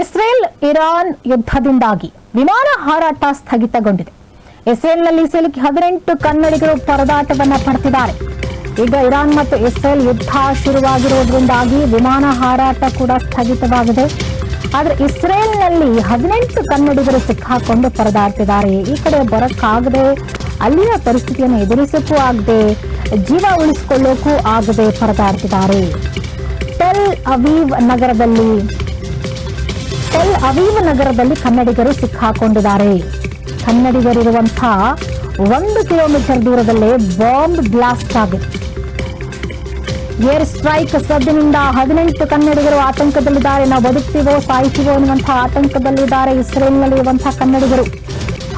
Israel Iran ಯುದ್ಧದಿಂದಾಗಿ ವಿಮಾನ ಹಾರಾಟ ಸ್ಥಗಿತಗೊಂಡಿದೆ. ಇಸ್ರೇಲ್ನಲ್ಲಿ ಸಿಲುಕಿ ಹದಿನೆಂಟು ಕನ್ನಡಿಗರು ಪರದಾಟವನ್ನ ಪಡೆದಿದ್ದಾರೆ ಈಗ ಇರಾನ್ ಮತ್ತು ಇಸ್ರೇಲ್ ಯುದ್ಧ ಶುರುವಾಗಿರುವುದರಿಂದಾಗಿ ವಿಮಾನ ಹಾರಾಟ ಕೂಡ ಸ್ಥಗಿತವಾಗಿದೆ. ಆದರೆ ಇಸ್ರೇಲ್ನಲ್ಲಿ ಹದಿನೆಂಟು ಕನ್ನಡಿಗರು ಸಿಕ್ಕಾಕೊಂಡು ಪರದಾಡ್ತಿದ್ದಾರೆ. ಈ ಕಡೆ ಬರಕ್ಕಾಗದೆ, ಅಲ್ಲಿನ ಪರಿಸ್ಥಿತಿಯನ್ನು ಎದುರಿಸಕ್ಕೂ ಆಗದೆ, ಜೀವ ಉಳಿಸಿಕೊಳ್ಳೋಕ್ಕೂ ಆಗದೆ ಪರದಾಡ್ತಿದ್ದಾರೆ. ಟೆಲ್ ಅವೀವ್ ನಗರದಲ್ಲಿ ಟೆಲ್ ಅವೀವ್ ನಗರದಲ್ಲಿ ಕನ್ನಡಿಗರು ಸಿಕ್ಕಾಕೊಂಡಿದ್ದಾರೆ. ಕನ್ನಡಿಗರಿರುವಂತಹ ಒಂದು ಕಿಲೋಮೀಟರ್ ದೂರದಲ್ಲೇ ಬಾಂಬ್ ಬ್ಲಾಸ್ಟ್ ಆಗಿದೆ. ಏರ್ ಸ್ಟ್ರೈಕ್ ಸದ್ದಿನಿಂದ ಹದಿನೆಂಟು ಕನ್ನಡಿಗರು ಆತಂಕದಲ್ಲಿದ್ದಾರೆ. ನಾವು ಬದುಕ್ತೀವೋ ಸಾಯ್ತಿವೋ ಅನ್ನುವಂತಹ ಆತಂಕದಲ್ಲಿದ್ದಾರೆ ಇಸ್ರೇಲ್ನಲ್ಲಿರುವಂತಹ ಕನ್ನಡಿಗರು.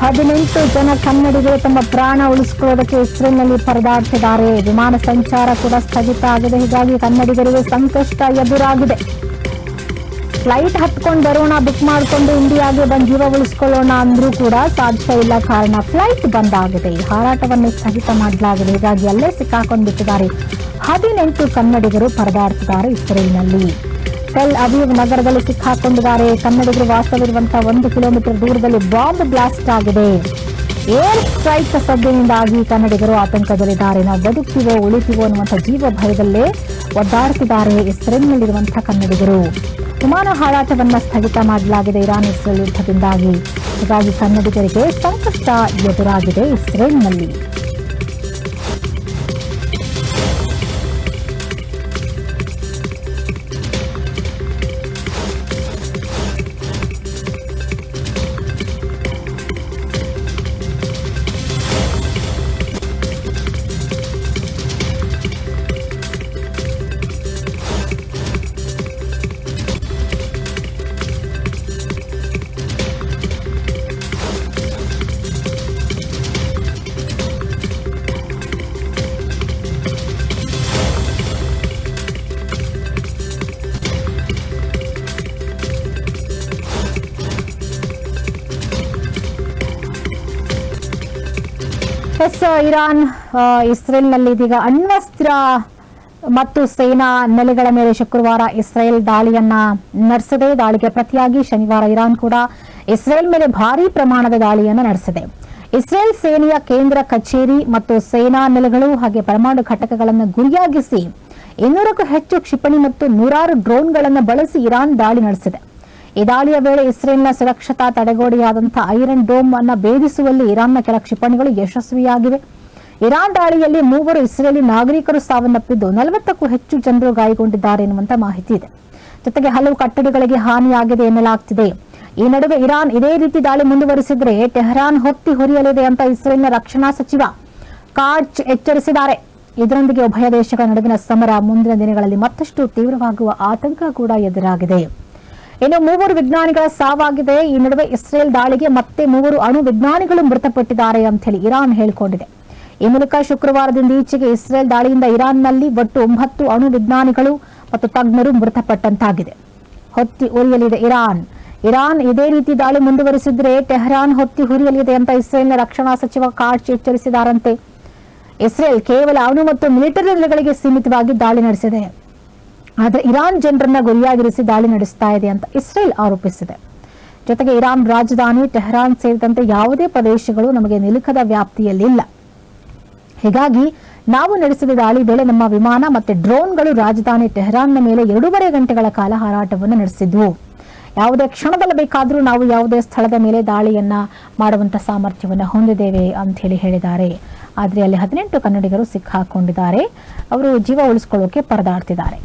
ಹದಿನೆಂಟು ಜನ ಕನ್ನಡಿಗರು ತಮ್ಮ ಪ್ರಾಣ ಉಳಿಸಿಕೊಳ್ಳೋದಕ್ಕೆ ಇಸ್ರೇಲ್ನಲ್ಲಿ ಪರದಾಡ್ತಿದ್ದಾರೆ. ವಿಮಾನ ಸಂಚಾರ ಕೂಡ ಸ್ಥಗಿತ ಆಗಿದೆ. ಹೀಗಾಗಿ ಕನ್ನಡಿಗರಿಗೆ ಸಂಕಷ್ಟ ಎದುರಾಗಿದೆ. ಫ್ಲೈಟ್ ಹತ್ಕೊಂಡು ಬರೋಣ ಬುಕ್ ಮಾಡಿಕೊಂಡು ಇಂಡಿಯಾಗೆ ಬಂದು ಜೀವ ಉಳಿಸ್ಕೊಳ್ಳೋಣ ಅಂದ್ರೂ ಕೂಡ ಸಾಧ್ಯ ಇಲ್ಲ. ಕಾರಣ ಫ್ಲೈಟ್ ಬಂದ್ ಆಗಿದೆ. ಈ ಹಾರಾಟವನ್ನು ಸ್ಥಗಿತ ಮಾಡಲಾಗಿದೆ. ಹೀಗಾಗಿ ಅಲ್ಲೇ ಸಿಕ್ಕಾಕೊಂಡು ಬಿಟ್ಟಿದ್ದಾರೆ ಹದಿನೆಂಟು ಕನ್ನಡಿಗರು ಪರದಾಡ್ತಿದ್ದಾರೆ ಇಸ್ರೇಲ್ನಲ್ಲಿ. ಟೆಲ್ ಅವೀವ್ ನಗರದಲ್ಲಿ ಸಿಕ್ಕಾಕೊಂಡಿದ್ದಾರೆ. ಕನ್ನಡಿಗರು ವಾಸವಿರುವಂತಹ ಒಂದು ಕಿಲೋಮೀಟರ್ ದೂರದಲ್ಲಿ ಬಾಂಬ್ ಬ್ಲಾಸ್ಟ್ ಆಗಿದೆ. ಏರ್ ಸ್ಟ್ರೈಕ್ ಸದ್ದಿನಿಂದಾಗಿ ಕನ್ನಡಿಗರು ಆತಂಕದಲ್ಲಿದ್ದಾರೆ. ನಾವು ಬದುಕಿವೋ ಉಳಿತೀವೋ ಅನ್ನುವಂಥ ಜೀವ ಭಯದಲ್ಲೇ ಒದ್ದಾಡ್ತಿದ್ದಾರೆ ಇಸ್ರೇಲ್ನಲ್ಲಿರುವಂತಹ ಕನ್ನಡಿಗರು. ವಿಮಾನ ಹಾರಾಟವನ್ನು ಸ್ಥಗಿತ ಮಾಡಲಾಗಿದೆ ಇರಾನ್ ಇಸ್ರೇಲ್ ಯುದ್ಧದಿಂದಾಗಿ. ಹೀಗಾಗಿ ಕನ್ನಡಿಗರಿಗೆ ಸಂಕಷ್ಟ ಎದುರಾಗಿದೆ ಇಸ್ರೇಲ್ನಲ್ಲಿ. ಎಸ್ ಇರಾನ್ ಇಸ್ರೇಲ್ನಲ್ಲಿ ಇದೀಗ ಅಣ್ವಸ್ತ್ರ ಮತ್ತು ಸೇನಾ ನೆಲೆಗಳ ಮೇಲೆ ಶುಕ್ರವಾರ ಇಸ್ರೇಲ್ ದಾಳಿಯನ್ನ ನಡೆಸಿದೆ. ದಾಳಿಗೆ ಪ್ರತಿಯಾಗಿ ಶನಿವಾರ ಇರಾನ್ ಕೂಡ ಇಸ್ರೇಲ್ ಮೇಲೆ ಭಾರೀ ಪ್ರಮಾಣದ ದಾಳಿಯನ್ನು ನಡೆಸಿದೆ. ಇಸ್ರೇಲ್ ಸೇನೆಯ ಕೇಂದ್ರ ಕಚೇರಿ ಮತ್ತು ಸೇನಾ ನೆಲೆಗಳು ಹಾಗೆ ಪರಮಾಣು ಘಟಕಗಳನ್ನು ಗುರಿಯಾಗಿಸಿ ಇನ್ನೂರಕ್ಕೂ ಹೆಚ್ಚು ಕ್ಷಿಪಣಿ ಮತ್ತು ನೂರಾರು ಡ್ರೋನ್ಗಳನ್ನು ಬಳಸಿ ಇರಾನ್ ದಾಳಿ ನಡೆಸಿದೆ. ಈ ದಾಳಿಯ ವೇಳೆ ಇಸ್ರೇಲ್ನ ಸುರಕ್ಷತಾ ತಡೆಗೋಡೆಯಾದಂತಹ ಐರನ್ ಡೋಮ್ ಅನ್ನ ಭೇದಿಸುವಲ್ಲಿ ಇರಾನ್ನ ಕೆಲ ಕ್ಷಿಪಣಿಗಳು ಯಶಸ್ವಿಯಾಗಿವೆ. ಇರಾನ್ ದಾಳಿಯಲ್ಲಿ ಮೂವರು ಇಸ್ರೇಲಿ ನಾಗರಿಕರು ಸಾವನ್ನಪ್ಪಿದ್ದು ನಲವತ್ತಕ್ಕೂ ಹೆಚ್ಚು ಜನರು ಗಾಯಗೊಂಡಿದ್ದಾರೆ ಎನ್ನುವಂತಹ ಮಾಹಿತಿ ಇದೆ. ಜೊತೆಗೆ ಹಲವು ಕಟ್ಟಡಗಳಿಗೆ ಹಾನಿಯಾಗಿದೆ ಎನ್ನಲಾಗ್ತಿದೆ. ಈ ನಡುವೆ ಇರಾನ್ ಇದೇ ರೀತಿ ದಾಳಿ ಮುಂದುವರಿಸಿದ್ರೆ ಟೆಹರಾನ್ ಹೊತ್ತಿ ಹೊರಿಯಲಿದೆ ಅಂತ ಇಸ್ರೇಲ್ನ ರಕ್ಷಣಾ ಸಚಿವ ಕಾರ್ಚ್ ಎಚ್ಚರಿಸಿದ್ದಾರೆ. ಇದರೊಂದಿಗೆ ಉಭಯ ದೇಶಗಳ ನಡುವಿನ ಸಮರ ಮುಂದಿನ ದಿನಗಳಲ್ಲಿ ಮತ್ತಷ್ಟು ತೀವ್ರವಾಗುವ ಆತಂಕ ಕೂಡ ಎದುರಾಗಿದೆ. ಇನ್ನು ಮೂವರು ವಿಜ್ಞಾನಿಗಳ ಸಾವಾಗಿದೆ. ಈ ನಡುವೆ ಇಸ್ರೇಲ್ ದಾಳಿಗೆ ಮತ್ತೆ ಮೂವರು ಅಣು ವಿಜ್ಞಾನಿಗಳು ಮೃತಪಟ್ಟಿದ್ದಾರೆ ಅಂತ ಹೇಳಿ ಇರಾನ್ ಹೇಳಿಕೊಂಡಿದೆ. ಈ ಮೂಲಕ ಶುಕ್ರವಾರದಿಂದ ಈಚೆಗೆ ಇಸ್ರೇಲ್ ದಾಳಿಯಿಂದ ಇರಾನ್ನಲ್ಲಿ ಒಟ್ಟು ಒಂಬತ್ತು ಅಣು ವಿಜ್ಞಾನಿಗಳು ಮತ್ತು ತಜ್ಞರು ಮೃತಪಟ್ಟಂತಾಗಿದೆ. ಹೊತ್ತಿ ಉರಿಯಲಿದೆ ಇರಾನ್. ಇರಾನ್ ಇದೇ ರೀತಿ ದಾಳಿ ಮುಂದುವರಿಸಿದ್ರೆ ಟೆಹರಾನ್ ಹೊತ್ತಿ ಹುರಿಯಲಿದೆ ಅಂತ ಇಸ್ರೇಲ್ನ ರಕ್ಷಣಾ ಸಚಿವ ಕಾರ್ಚ್ ಎಚ್ಚರಿಸಿದಾರಂತೆ. ಇಸ್ರೇಲ್ ಕೇವಲ ಅಣು ಮತ್ತು ಮಿಲಿಟರಿ ನೆಲೆಗಳಿಗೆ ಸೀಮಿತವಾಗಿ ದಾಳಿ ನಡೆಸಿದೆ. ಆದರೆ ಇರಾನ್ ಜನರನ್ನ ಗುರಿಯಾಗಿರಿಸಿ ದಾಳಿ ನಡೆಸ್ತಾ ಇದೆ ಅಂತ ಇಸ್ರೇಲ್ ಆರೋಪಿಸಿದೆ. ಜೊತೆಗೆ ಇರಾನ್ ರಾಜಧಾನಿ ಟೆಹರಾನ್ ಸೇರಿದಂತೆ ಯಾವುದೇ ಪ್ರದೇಶಗಳು ನಮಗೆ ನಿಲುಕದ ವ್ಯಾಪ್ತಿಯಲ್ಲಿಲ್ಲ ಹೀಗಾಗಿ ನಾವು ನಡೆಸಿದ ದಾಳಿ ವೇಳೆ ನಮ್ಮ ವಿಮಾನ ಮತ್ತೆ ಡ್ರೋನ್ಗಳು ರಾಜಧಾನಿ ಟೆಹರಾನ್ನ ಮೇಲೆ ಎರಡೂವರೆ ಗಂಟೆಗಳ ಕಾಲ ಹಾರಾಟವನ್ನು ನಡೆಸಿದ್ವು. ಯಾವುದೇ ಕ್ಷಣದಲ್ಲಿ ಬೇಕಾದರೂ ನಾವು ಯಾವುದೇ ಸ್ಥಳದ ಮೇಲೆ ದಾಳಿಯನ್ನ ಮಾಡುವಂತ ಸಾಮರ್ಥ್ಯವನ್ನು ಹೊಂದಿದ್ದೇವೆ ಅಂತ ಹೇಳಿ ಹೇಳಿದ್ದಾರೆ. ಆದರೆ ಅಲ್ಲಿ ಹದಿನೆಂಟು ಕನ್ನಡಿಗರು ಸಿಕ್ಕಾಕೊಂಡಿದ್ದಾರೆ. ಅವರು ಜೀವ ಉಳಿಸ್ಕೊಳ್ಳೋಕೆ ಪರದಾಡ್ತಿದ್ದಾರೆ.